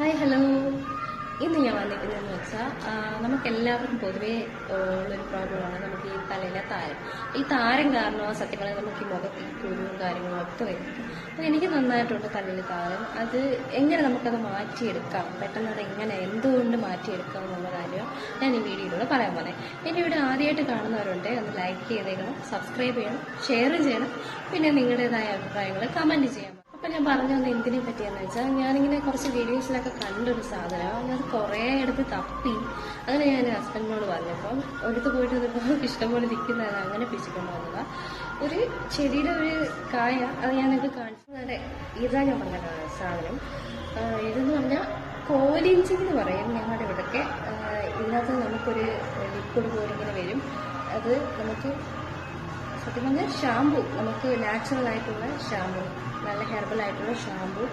Hi hello ഇന്ന് ഞാൻ വന്നിരിക്കുന്നതെന്ന് വെച്ചാൽ നമുക്ക് എല്ലാവർക്കും പൊതുവേ ഉള്ളൊരു പ്രോബ്ലമാണ് നമുക്ക് ഈ തലയിലെ താരം. ഈ താരം കാരണം സത്യം പറഞ്ഞാൽ നമുക്ക് ഈ മുഖത്ത് കുരുവും കാര്യങ്ങളും ഒക്കെ വരുന്നത് അപ്പോൾ എനിക്ക് നന്നായിട്ടുണ്ട് തലയിൽ താരം. അത് എങ്ങനെ നമുക്കത് മാറ്റിയെടുക്കാം? പെട്ടെന്ന് അത് എങ്ങനെ എന്തുകൊണ്ട് മാറ്റിയെടുക്കാം എന്നുള്ള കാര്യം ഞാൻ ഈ വീഡിയോയിലൂടെ പറയാൻ പോണേ എന്റെ വീഡിയോ ആദ്യമായിട്ട് കാണുന്നവരുണ്ട് ഒന്ന് ലൈക്ക് ചെയ്തേക്കണം സബ്സ്ക്രൈബ് ചെയ്യണം ഷെയർ ചെയ്യണം പിന്നെ നിങ്ങളുടേതായ അഭിപ്രായങ്ങൾ കമന്റ് ചെയ്യാം അപ്പൊ ഞാൻ പറഞ്ഞു തന്നെ എന്തിനെ പറ്റിയെന്ന് വെച്ചാൽ ഞാനിങ്ങനെ കുറച്ച് വീഡിയോസിലൊക്കെ കണ്ടൊരു സാധനം. അത് കുറേ എടുത്ത് തപ്പി. അങ്ങനെ ഞാൻ ഹസ്ബൻഡിനോട് പറഞ്ഞപ്പം ഒരിടത്ത് പോയിട്ട് ഇതിപ്പോൾ ഇഷ്ടംപോലെ നിൽക്കുന്നതാണ് അങ്ങനെ പിടിച്ചിട്ടുണ്ട്? വന്നതാ ഒരു ചെടിയുടെ ഒരു കായ അത് നിങ്ങൾക്ക് കാണിച്ചു അതെ ഇതാ ഞാൻ പറഞ്ഞ സാധനം. ഇതെന്ന് പറഞ്ഞാൽ കോലിഞ്ചി എന്ന് പറയും ഞങ്ങളുടെ ഇവിടെയൊക്കെ ഇതിനകത്ത് നമുക്കൊരു ലിക്വിഡ് പോലെ ഇങ്ങനെ വരും. അത് നമുക്ക് സത്യം പറഞ്ഞാൽ ഷാമ്പു നമുക്ക് നാച്ചുറൽ ആയിട്ടുള്ള ഷാമ്പു നല്ല ഹെർബൽ ആയിട്ടുള്ള ഷാമ്പു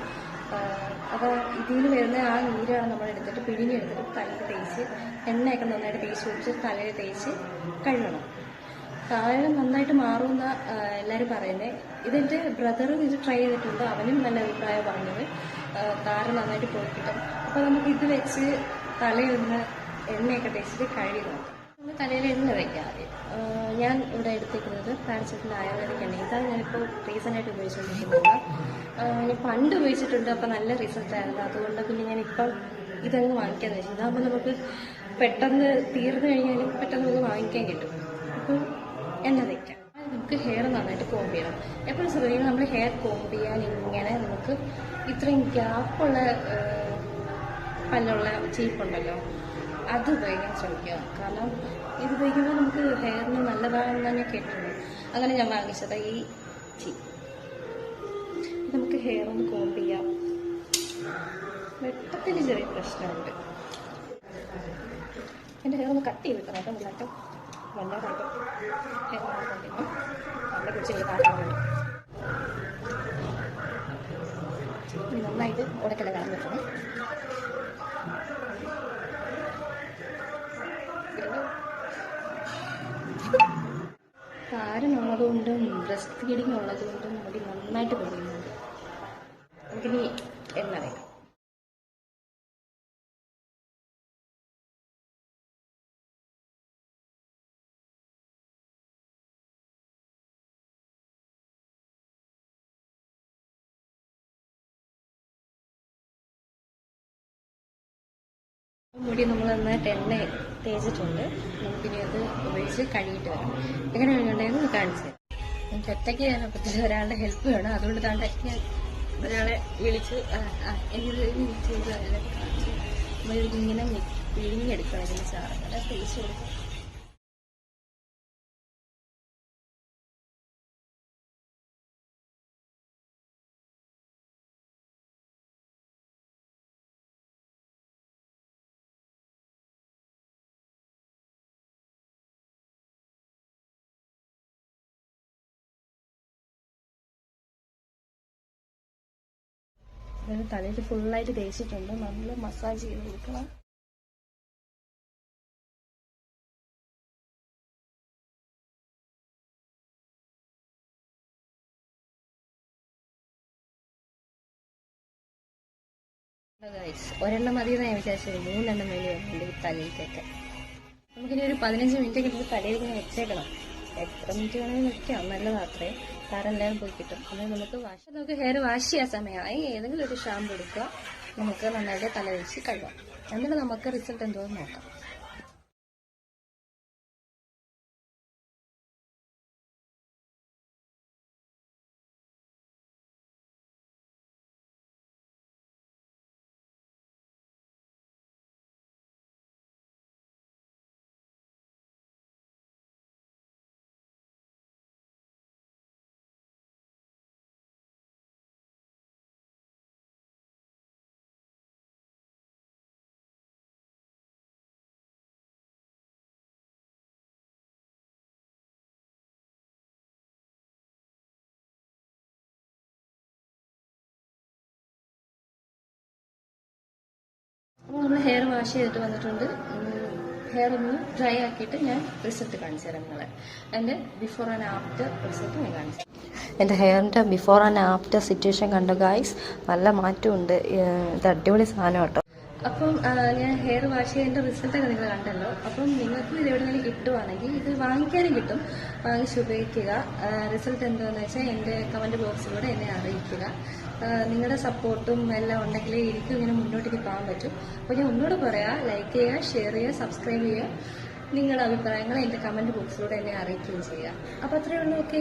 അപ്പോൾ ഇതിൽ വരുന്ന ആ നീരാണ് നമ്മൾ എടുത്തിട്ട് പിഴിഞ്ഞെടുത്തിട്ട് തലയിൽ തേച്ച് എണ്ണയൊക്കെ നന്നായിട്ട് തേച്ച് വെച്ച് തലയിൽ തേച്ച് കഴുകണം. താരം നന്നായിട്ട് മാറുമെന്ന എല്ലാവരും പറയുന്നത് ഇതെന്റെ ബ്രദറും ഇത് ട്രൈ ചെയ്തിട്ടുണ്ട്. അവനും നല്ല അഭിപ്രായം പറഞ്ഞത്. കാരണം നന്നായിട്ട് പോയി കിട്ടും അപ്പോൾ നമുക്ക് ഇത് വെച്ച് തലയൊന്ന് എണ്ണയൊക്കെ തേച്ചിട്ട് കഴുകി നോക്കാം നമ്മൾ തലയിൽ എണ്ണ വയ്ക്കാം? ആദ്യം ഞാൻ ഇവിടെ എടുത്തിരിക്കുന്നത് പാരസെറ്റിന്റെ ആയുർവേദിക് എണ്ണ ഇതാണ് ഞാനിപ്പോൾ റീസെന്റായിട്ട് ഉപയോഗിച്ചുകൊണ്ടിരിക്കുന്നത് ഞാൻ പണ്ട് ഉപയോഗിച്ചിട്ടുണ്ട് അപ്പോൾ നല്ല റിസൾട്ട് ആയിരുന്നു. അതുകൊണ്ട് പിന്നെ ഞാൻ ഇപ്പം ഇതങ്ങ് വാങ്ങിക്കാന്ന് വെച്ചു ഇതാകുമ്പോൾ നമുക്ക് പെട്ടെന്ന് തീർന്നു കഴിഞ്ഞാലും പെട്ടെന്ന് നമുക്ക് വാങ്ങിക്കാൻ കിട്ടും. അപ്പോൾ എണ്ണ വയ്ക്കാം നമുക്ക് ഹെയർ നന്നായിട്ട് കോംബ് ചെയ്യണം. എപ്പോഴും ശ്രദ്ധിക്കണം നമ്മൾ ഹെയർ കോംബ് ചെയ്യാൻ ഇങ്ങനെ നമുക്ക് ഇത്രയും ഗ്യാപ്പുള്ള പല്ലുള്ള ചീപ്പുണ്ടല്ലോ അത് ഉപയോഗിക്കാൻ ശ്രമിക്കുക കാരണം ഇത് ഉപയോഗിക്കുമ്പോൾ നമുക്ക് ഹെയറിന് നല്ലതാണെന്ന് തന്നെ കേട്ടിട്ടുണ്ട്. അങ്ങനെ ഞാൻ വാങ്ങിച്ചത് ഈ ചീ നമുക്ക് ഹെയർ ഒന്ന് കോമ്പ് ചെയ്യാം. വെട്ടത്തിന് ചെറിയ പ്രശ്നമുണ്ട്. എന്റെ ഹെയർ ഒന്ന് കട്ട് ചെയ്ത് വെക്കണം കേട്ടോ. നന്നായിട്ട് വല്ലാതായിട്ട് നന്നായിട്ട് ഉടക്കല കാണാൻ താരനുള്ളതുകൊണ്ടും ബ്രസ്റ്റ് ഫീഡിങ് ഉള്ളതുകൊണ്ടും മുടി നന്നായിട്ട് പൊടിയുന്നുണ്ട് നമുക്കിനി എണ്ണ വേണം മുടി നമ്മൾ നന്നായിട്ട് എണ്ണ തേച്ചിട്ടുണ്ട്. നമുക്കിനി അത് ഉപയോഗിച്ച് കഴുകിയിട്ട് വരാം. എങ്ങനെ കഴുകണ്ടെന്ന് കാണിച്ചു തരാം. എനിക്ക് ഒറ്റയ്ക്ക് ചെയ്യാൻ പറ്റില്ല ഒരാളുടെ ഹെൽപ്പ് വേണം. അതുകൊണ്ട് താണ്ടെ ഞാൻ ഒരാളെ വിളിച്ച് ഇങ്ങനെ പിഴിഞ്ഞെടുക്കണം ഇതിന് അല്ല തേച്ച് കൊടുക്കും അതായത് തലയിൽ ഫുള്ളായിട്ട് തേച്ചിട്ടുണ്ട്. നല്ല മസാജ് ചെയ്ത് കൊടുക്കണം. ഒരെണ്ണം മതി എന്നാ വിചാരിച്ചത്. മൂന്നെണ്ണം വേണ്ടി വരുന്നുണ്ട് തലയിലേക്കൊക്കെ. നമുക്കിനി ഒരു പതിനഞ്ച് മിനിറ്റ് കിട്ടുമ്പോൾ തലയിൽ ഇങ്ങനെ വെച്ചേക്കണം. എത്ര മിനിറ്റ് വേണമെങ്കിൽ നിൽക്കാം. നല്ലതാത്രേ താരം എല്ലാം പോയി കിട്ടും. അങ്ങനെ നമുക്ക് വാഷ് നമുക്ക് ഹെയർ വാഷ് ചെയ്യാൻ സമയമായി. ഏതെങ്കിലും ഒരു ഷാമ്പു എടുക്കുക. നമുക്ക് നന്നായിട്ട് തല കഴുകാം. എന്നിട്ട് നമുക്ക് റിസൾട്ട് എന്തോന്ന് നോക്കാം. നമ്മൾ ഹെയർ വാഷ് ചെയ്തിട്ട് വന്നിട്ടുണ്ട്. ഹെയർ ഒന്ന് ഡ്രൈ ആക്കിയിട്ട് ഞാൻ റിസൾട്ട് കാണിച്ചു തരാം നിങ്ങളെ. എന്റെ ബിഫോർ ആൻഡ് ആഫ്റ്റർ റിസൾട്ട് ഞാൻ കാണിച്ചു എന്റെ ഹെയറിന്റെ ബിഫോർ ആൻഡ് ആഫ്റ്റർ സിറ്റുവേഷൻ കണ്ടു ഗായ്സ് നല്ല മാറ്റമുണ്ട്. ഇത് അടിപൊളി സാധനം കേട്ടോ. അപ്പം ഞാൻ ഹെയർ വാഷ് ചെയ്തതിന്റെ റിസൾട്ടൊക്കെ നിങ്ങൾ കണ്ടല്ലോ. അപ്പം നിങ്ങൾക്ക് ഇത് എവിടെ നിന്ന് കിട്ടുവാണെങ്കിൽ ഇത് വാങ്ങിക്കാനും കിട്ടും. വാങ്ങിച്ച് ഉപയോഗിക്കുക. റിസൾട്ട് എന്താണെന്ന് വെച്ചാൽ എന്റെ കമന്റ് ബോക്സിലൂടെ എന്നെ അറിയിക്കുക. നിങ്ങളുടെ സപ്പോർട്ടും എല്ലാം ഉണ്ടെങ്കിൽ എനിക്കും ഇങ്ങനെ മുന്നോട്ടേക്ക് പോകാൻ പറ്റും. അപ്പോൾ ഞാൻ ഒന്നുകൂടെ പറയാം ലൈക്ക് ചെയ്യുക ഷെയർ ചെയ്യുക സബ്സ്ക്രൈബ് ചെയ്യുക. നിങ്ങളുടെ അഭിപ്രായങ്ങൾ എന്റെ കമന്റ് ബോക്സിലൂടെ എന്നെ അറിയിക്കുകയും ചെയ്യുക. അപ്പോൾ അത്രയേ ഉള്ളൂ. ഓക്കെ